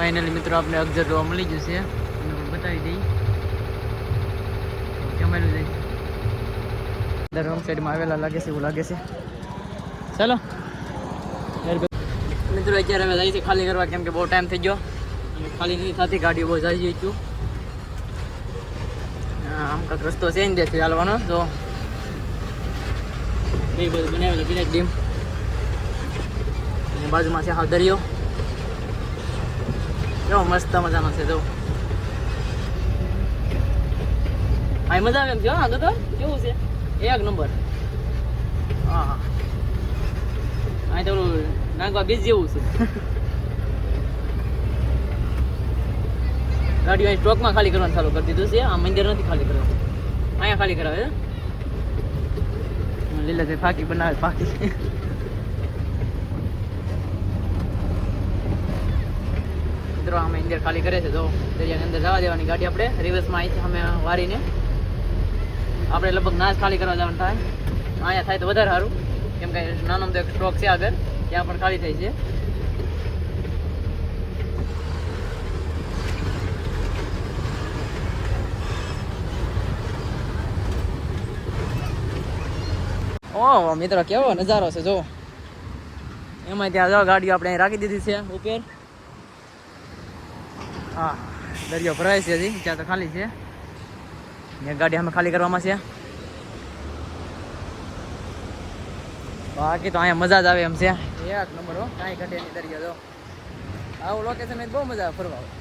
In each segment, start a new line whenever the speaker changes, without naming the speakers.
Finally મિત્રો આપણે અગજર જોવા મળી ગયું છે. હું બતાવી દઈ. કેમેલું જઈ દર રોંગ સાઈડમાં આવેલા લાગે છે, એવું લાગે છે. ચાલો. મિત્રો, અત્યારે અમે જાય છે ખાલી કરવા, કેમ કે બહુ ટાઈમ થઈ ગયો. ખાલી નહીં ગાડી બહુ જાય જઈ છું આમ કાંઈક રસ્તો છે ને ચાલવાનો. તો બે બધું બનાવેલું વિનાયક ડીમ બાજુમાં છે હાવ દરિયો. કેવો મસ્ત મજાનો છે, જો. આ મજા આવે એમ છે, હા તો? કેવું છે? એક નંબર. હા હા. અહીં તો નાગવા બીજ જેવું છે. ગાડીઓ અહીં સ્ટોકમાં ખાલી કરવાનું ચાલુ કરી દીધું છે આ મંદિર નથી ખાલી કરવાનું. અહીંયા ખાલી કરાવે છે લીલા ફાકી બનાવે, ફાકી. મિત્રો, અમે ઇન્ડિયર ખાલી કરે છે. તો દરિયાની અંદર જવા દેવાની ગાડી આપણે. રિવર્સમાં અહીંથી અમે વારીને આપણે લગભગ ના ખાલી કરવા જવાનું થાય. અહીંયા થાય તો વધારે સારું. કેમ કે નાનો તો એક સ્ટોક છે આગળ. ત્યાં પણ ખાલી થાય છે. ઓહ મિત્રો, કેવો નજારો છે, જો. એમાં ત્યાં જો ગાડીઓ આપણે રાખી દીધી છે, ઉપર. હા, દરિયો ભરાય છે હજી, ત્યાં તો ખાલી છે. ને ગાડી અમે ખાલી કરવામાં છે. બાકી તો અહીંયા મજા જ આવે એમ છે. એક નંબર હો, કાંઈ ઘટે નહીં દરિયો જો આવું લોકેશન બહુ મજા આવે ફરવા.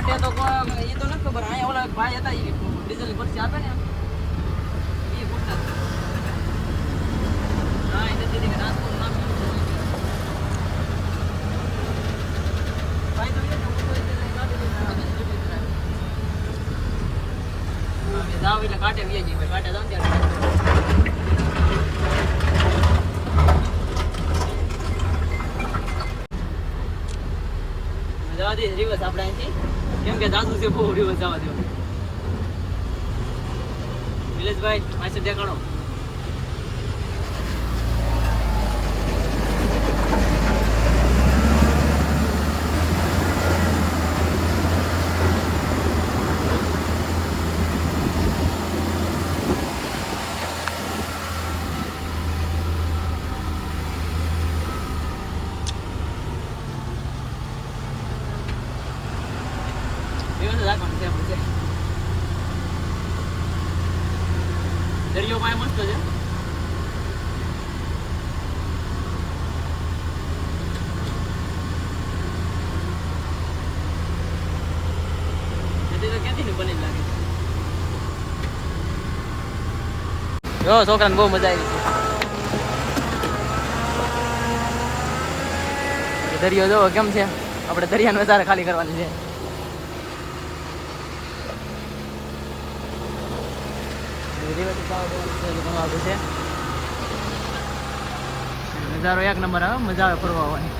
કાંઠે તો એ તો નથી ખબર. અહીંયા ઓલા ભાઈ હતા, એ ડીઝલ ભરતી આપે ને એ પૂછતા હા, એ નથી નાસ્તો નાસ્તો ભાઈ તો કાંઠે જાવ ને ત્યારે જવા દે રિવર્સ આપણે અહીંથી. કેમ કે જાદુ છે, બહુ રિવર્સ જવા દેવું નિલેશભાઈ પાસે દેખાડો. દિવસ છે દરિયો પાસે મસ્ત છે. જ, છોકરાને બહુ મજા આવી દરિયો જોવો કેમ છે? આપણે દરિયાને વધારે ખાલી કરવાની છે. નજારો એક નંબર આવે, મજા આવે ફરવા આવવાની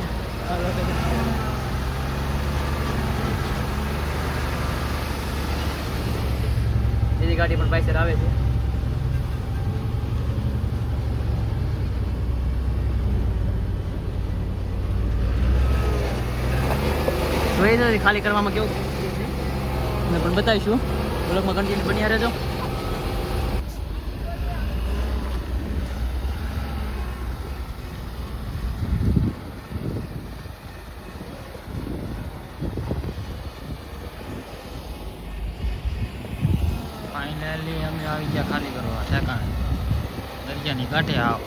બીજી ગાડી પણ પાછળ આવે છે. જોઈ નથી ખાલી કરવામાં કેવું છે. પણ બતાવીશું. બ્લોગમાં કન્ટિન્યુ બન્યા રહેજો ફાઇનલી અમે આવી ગયા ખાલી કરવા દરિયાની કાંઠે આવ.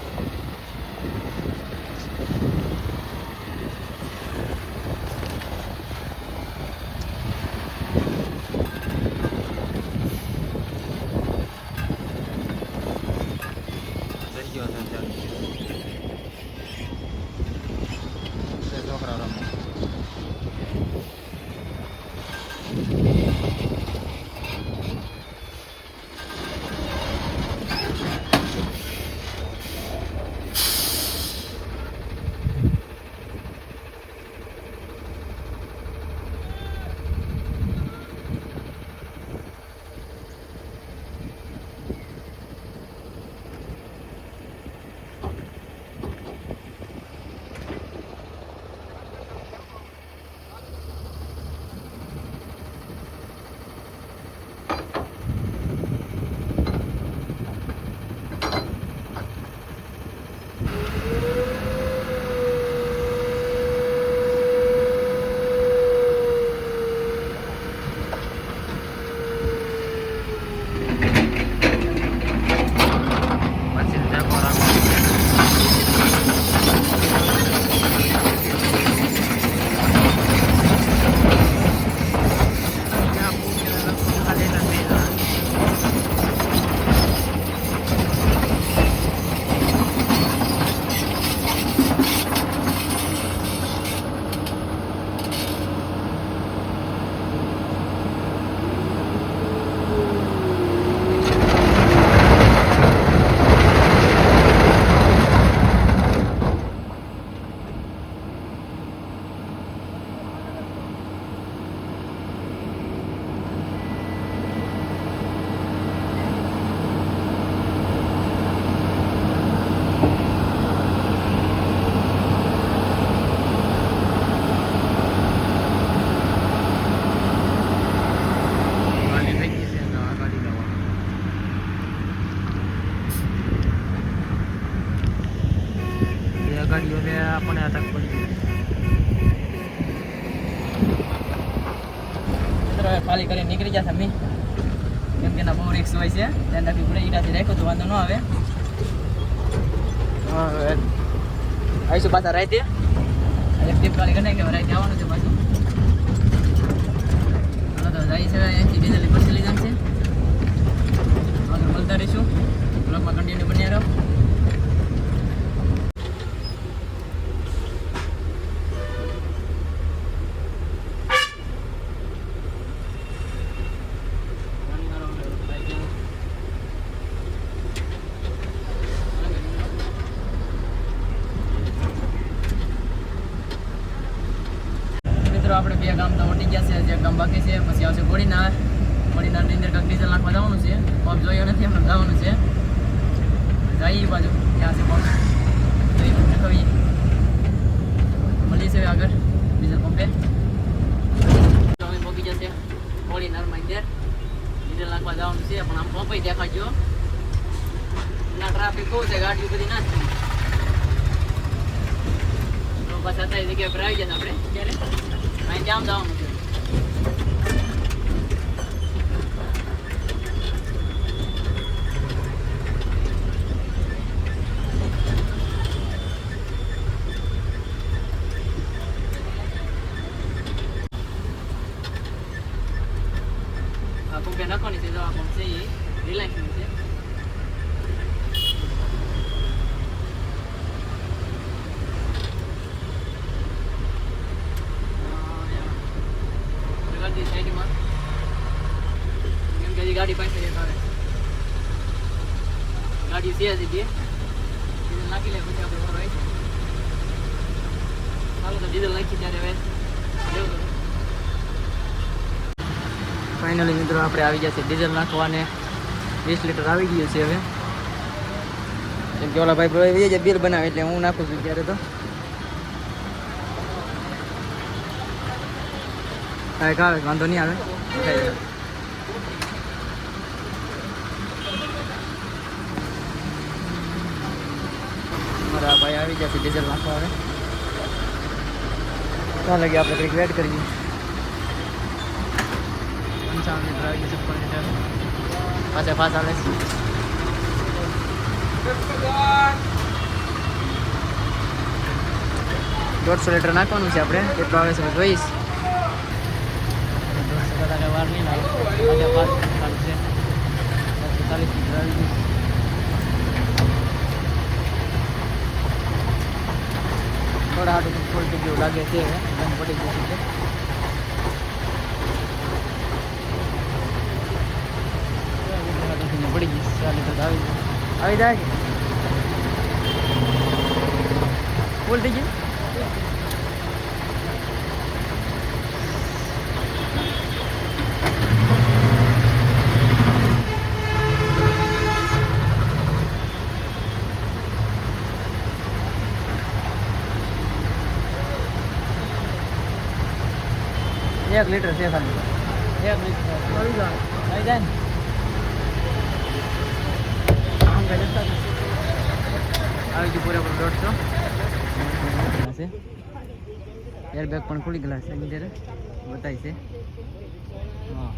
હવે ખાલી કરીને નીકળી જશે મી કેમ કે એના બહુ રિક્સ હોય છે. ધ્યાન રાખવી પડે ઈટાથી રાખ્યો તો વાંધો ન આવે. આવીશું પાછા રાતે. એક ટીપ ખાલી કરી નાખી રાતે આવવાનું છે પાછું. ચાલો તો જાય છે, અહીંથી ડીઝલની લઈ જશે આગળ મળતા રહીશું. બ્લોકમાં કન્ટિન્યુ બન્યા રહો મિત્રો આપણે બે ગામ તો ઓટી ગયા છે જે ગામ બાકી છે, પછી આવશે ગોળીનાર. ગોળીનારની અંદર કંઈક ડીઝલ નાખવા જવાનું છે. પંપ જોયો નથી, એમને જવાનું છે. જઈએ બાજુ, ત્યાં છે પંપ જોઈએ મળીએ છે આગળ ડીઝલ પંપે. પગી જશે ગોળીનારમાં અંદર. ડીઝલ નાખવા જવાનું છે, પણ આમ પંપે દેખાડજો. ના ટ્રાફિક બહુ છે, ગાડીઓ બધી ના તો બસ અત્યારે જગ્યાએ આવી જશે આપણે. અત્યારે અહીં જામ જવાનું છે આ પંપે નાખવાની છે જો આ પંપ છે એ રિલાયન્સનું છે ગાડી સાઈડમાં કેમ કે હજી ગાડી પાસે એક આવે ગાડી છે હજી બે ડીઝલ નાખી લે પછી આપણે ઘર આવી ચાલો તો ડીઝલ નાખી ત્યારે હવે ફાઇનલી મિત્રો, આપણે આવી ગયા છે ડીઝલ નાખવાને. વીસ લીટર આવી ગયું છે હવે. કેમ કે ઓલા ભાઈ ભાઈ બિલ બનાવે એટલે હું નાખું છું ત્યારે તો. કાંઈક આવે વાંધો નહીં આવે. મારા ભાઈ આવી ગયા છે ડીઝલ નાખવા હવે. ત્યાં લગી આપણે કંઈક વેટ કરીએ પંચાવન આવી ગયું છે લીટર પાછા પાછા આવે છે દોઢસો લીટર નાખવાનું છે આપણે કેટલું આવે છે જોઈશ દોઢસો કરતાં વાર નહીં લાગે છે ચાલીસ આવી ગયું થોડા હાટું ફૂલ થઈ ગયું લાગે છે બંધ પડી ગયું છે. પડી ગઈ ચાલે તો આવી જાય. આવી જાય. ફૂલ થઈ ગયું? એક લીટર છે ખાલી. એક લીટર. આવી જાય આવી જાય ને. આવી ગયું પૂરેપૂરું દોઢસો. છે. એર બેગ પણ ખુલી ગયેલા છે અંદર. બતાય છે. હા.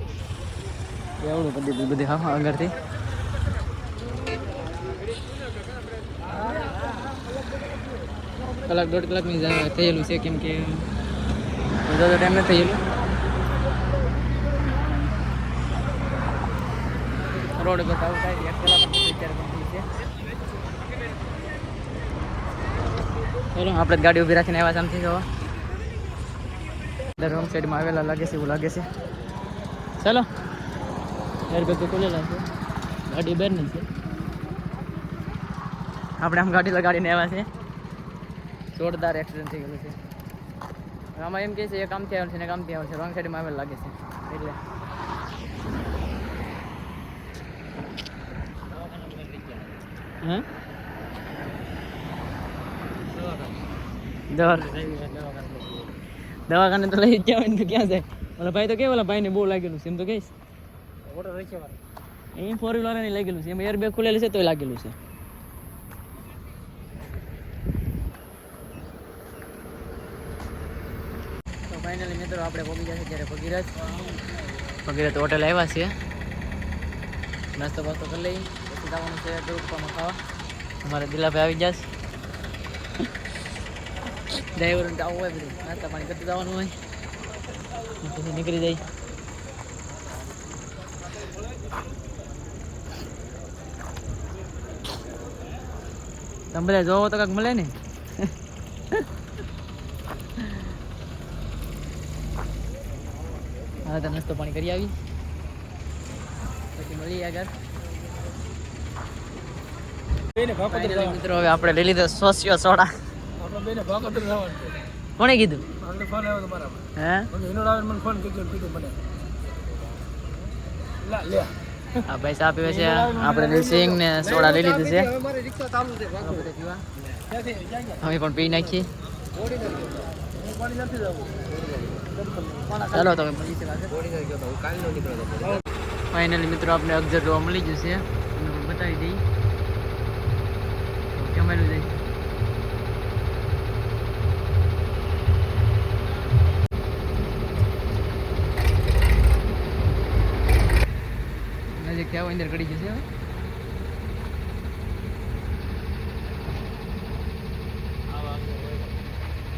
એવડું કરી દીધું બધી હા આગળથી કલાક દોઢ કલાકની થયેલું છે કેમ કે બધો તો ટાઈમ નથી થયેલું. રોડ પર આવું થાય એક કલાક અત્યારે કમ્પ્લીટ છે. આપણે ગાડી ઊભી રાખીને આવ્યા શાંતિ જવા. દર રોંગ સાઈડમાં આવેલા લાગે છે, એવું લાગે છે. ચાલો એરબેગ તો ખુલેલા છે. ગાડી બેર છે. આપણે આમ ગાડી લગાડીને આવ્યા છે. જોરદાર એક્સિડન્ટ થઈ ગયેલું છે. આમાં એમ કહે છે એ કામથી આવ્યું છે ને કામથી આવ્યું છે. રોંગ સાઈડમાં આવેલ લાગે છે. એટલે હા દવા દવાખાને તો લઈ જ જવાનું તો ક્યાં જાય? ઓલા ભાઈ તો કે, ઓલા ભાઈને બહુ લાગેલું છે, એમ તો કહીશ. અહીં ફોર વ્હીલર નહીં લાગેલું છે, એમ એર બેગ ખુલેલું છે તોય લાગેલું છે. ફાઇનલી મિત્રો આપણે પગી છે ત્યારે ભગીરથ ભગીરથ હોટેલ આવ્યા છે નાસ્તો બાસ્તો કરી લઈ પછી જવાનું છે ડોકપામાં ખાવા અમારે દિલાભાઈ આવી જશે ડ્રાઈવર આવું હોય બધું નાસ્તા પાણી કરતું જવાનું હોય પછી નીકળી જાય તમે બધા જોવો તો કાંઈક મળે ને હા તો નાસ્તો પાણી કરી આવી પછી મળીએ આગળ Finally મિત્રો હવે આપણે લઈ લીધો સોસિયો સોડા. કોણે કીધું? હે? આ ભાઈ ચા પીવે છે. આપણે લઈ ને સોડા લઈ લીધું છે. અમે પણ પી નાખીએ. ચાલો તમે ફાઇનલી મિત્રો આપણે અગજર જોવા મળી ગયું છે. બતાવી દઈ. કેમેલું જાય નજીક થયા હોય અંદર ગળી જશે હવે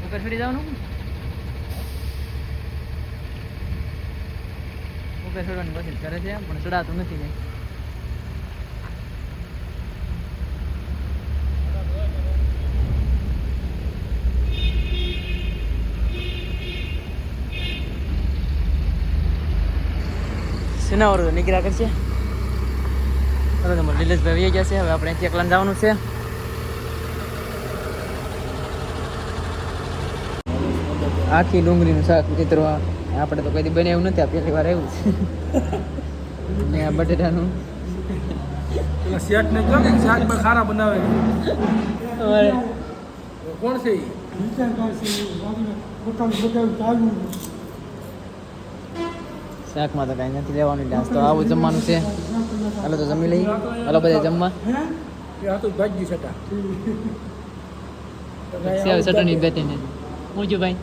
ઉપર ચડી જવાનું ઉપર ચડવાની કોશિશ કરે છે પણ ચડાતું નથી કઈ શેના વર નીકળ્યા કરશે. હવે તમારે નિલેશભાઈ આવી ગયા છે હવે આપણે અહીંથી એકલા જવાનું છે. આખી ડુંગળીનું શાક મિત્રો આપણે તો કદી બને એવું નથી આ પહેલી વાર આવ્યું છે. ને આ બટેટાનું.
શેઠ કહો ને શાક પણ ખારા બનાવે. કોણ છે?
શાકમાં તો કાંઈ નથી લેવાનું ડાન્સ તો આવું જમવાનું છે. હાલો તો જમી લઈ હાલો બધા જમવા. ચટણી હું છું ભાઈ?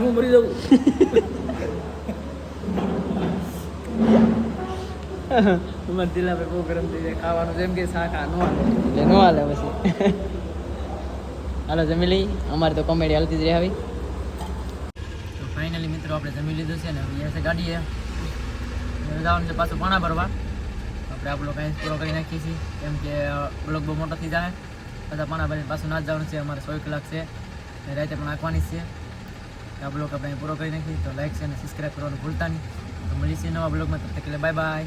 હું મરી જવું
અમારે દિલા પર બહુ ગરમ થઈ જાય ખાવાનું જેમ કે શાક આ નો હાલે. નો હાલે પછી. હાલો જમી લઈ અમારે તો કોમેડી હાલતી જ રહે આવી. ફાઇનલી મિત્રો, આપણે જમી લીધું છે ને અહીંયા છે ગાડીએ. જવાનું છે પાછું પાણા ભરવા. આપણે આપણો કાંઈ પૂરો કરી નાખીએ છીએ. કેમ કે બ્લોક બહુ મોટો થઈ જાય બધા પાણા ભરીને પાછું ના જવાનું છે. અમારે સો કલાક છે. રાતે પણ નાખવાની છે. આ બ્લોક આપણે પૂરો કરી નાખીએ. તો લાઈક છે અને સબસ્ક્રાઈબ કરવાનું ભૂલતા નહીં. તો મળીશું નવા બ્લોગમાં. તબ તક બાય બાય